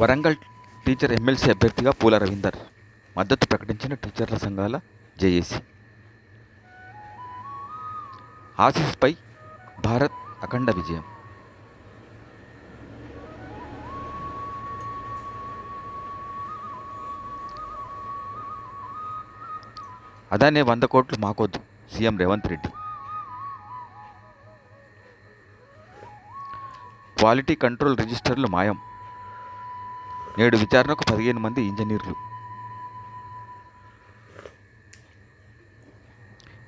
Warangal teacher MLC అభ్యర్థిగా పూల రవీందర్ మద్దతు ప్రకటించిన టీచర్ల సంఘాల జేఏసీ. ఆసిస్పై భారత్ అఖండ విజయం. అదానే వంద కోట్లు మాకొద్దు CM Revanth Reddy. Quality control రిజిస్టర్లు మాయం. నేడు విచారణకు పదిహేను మంది ఇంజనీర్లు.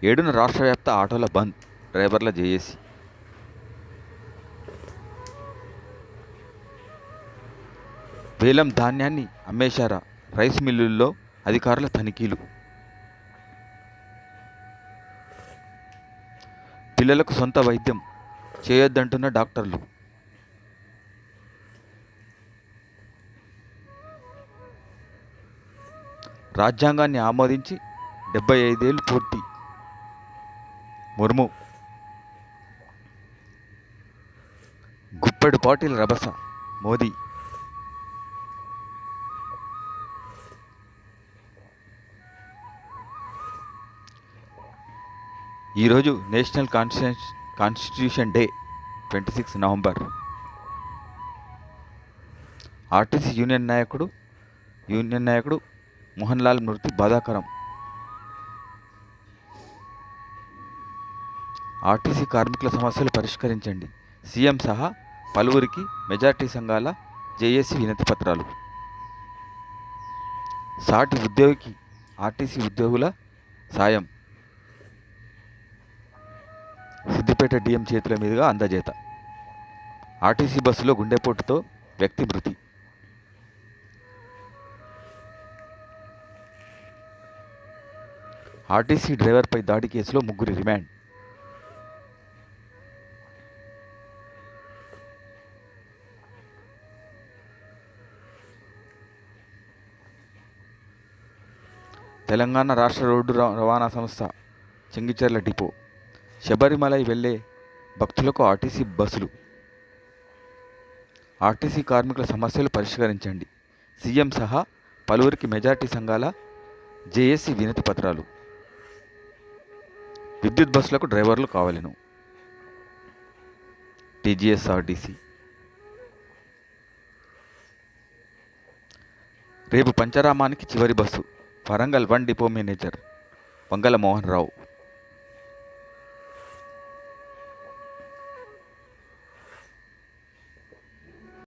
ఏడున రాష్ట్ర వ్యాప్త ఆటోల బంద్ డ్రైవర్ల జేఏసీ. వేలం ధాన్యాన్ని అమ్మేశారా? రైస్ మిల్లుల్లో అధికారుల తనిఖీలు. పిల్లలకు సొంత వైద్యం చేయొద్దంటున్న డాక్టర్లు. రాజ్యాంగాన్ని ఆమోదించి డెబ్బై ఐదేళ్ళు పూర్తి. ముర్ము. గుప్పెడు పాటిల్ రభస మోదీ. ఈరోజు national constitution constitution day twenty six November. RTC union నాయకుడు యూనియన్ నాయకుడు మోహన్ లాల్ మృతి బాధాకరం. ఆర్టీసీ కార్మికుల సమస్యలు పరిష్కరించండి. సీఎం సహా పలువురికి మెజార్టీ సంఘాల జేఏసీ వినతి పత్రాలు. సాటి ఉద్యోగికి ఆర్టీసీ ఉద్యోగుల సాయం. సిద్దిపేట డిఎం చేతుల మీదుగా అందజేత. ఆర్టీసీ బస్సులో గుండెపోటుతో వ్యక్తి మృతి. ఆర్టీసీ డ్రైవర్పై దాడి కేసులో ముగ్గురి రిమాండ్. తెలంగాణ రాష్ట్ర రోడ్డు ర- రవాణా సంస్థ చెంగిచెర్ల డిపో శబరిమలై వెళ్ళే భక్తులకు ఆర్టీసీ బస్సులు. ఆర్టీసీ కార్మికుల సమస్యలు పరిష్కరించండి. సీఎం సహా పలువురికి మెజార్టీ సంఘాల జేఏసీ వినతి పత్రాలు విద్యుత్ బస్సులకు డ్రైవర్లు కావలను టీజీఎస్ఆర్టీసీ రేపు పంచరామానికి చివరి bus. Warangal one depot manager Vangala Mohan Rao.